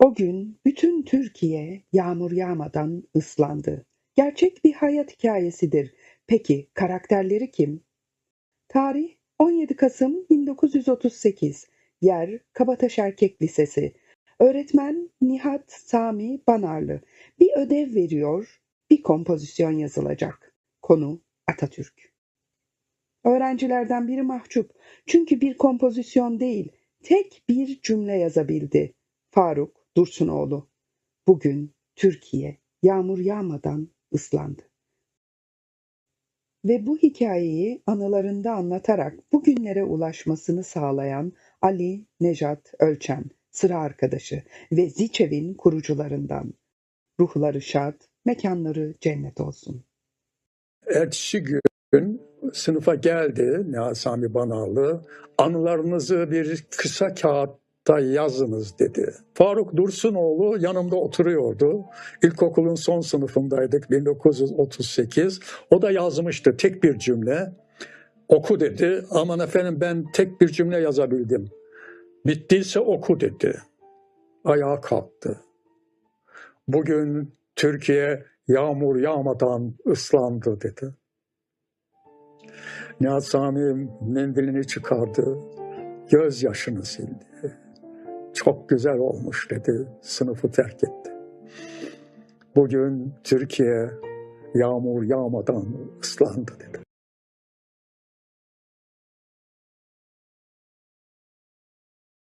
O gün bütün Türkiye yağmur yağmadan ıslandı. Gerçek bir hayat hikayesidir. Peki karakterleri kim? Tarih 17 Kasım 1938. Yer Kabataş Erkek Lisesi. Öğretmen Nihat Sami Banarlı. Bir ödev veriyor, bir kompozisyon yazılacak. Konu Atatürk. Öğrencilerden biri mahcup. Çünkü bir kompozisyon değil, tek bir cümle yazabildi. Faruk Dursunoğlu. Bugün Türkiye yağmur yağmadan ıslandı. Ve bu hikayeyi anılarında anlatarak bugünlere ulaşmasını sağlayan Ali Nejat Ölçen, sıra arkadaşı ve Ziçev'in kurucularından. Ruhları şad, mekanları cennet olsun. Ertesi gün sınıfa geldi Sami Banarlı. Anılarınızı bir kısa kağıtta yazınız dedi. Faruk Dursunoğlu yanımda oturuyordu. İlkokulun son sınıfındaydık 1938. O da yazmıştı tek bir cümle. Oku dedi. Aman efendim ben tek bir cümle yazabildim. Bittiyse oku dedi. Ayağa kalktı. Bugün Türkiye yağmur yağmadan ıslandı dedi. Nihat Sami mendilini çıkardı, gözyaşını sildi. Çok güzel olmuş dedi, sınıfı terk etti. Bugün Türkiye yağmur yağmadan ıslandı dedi.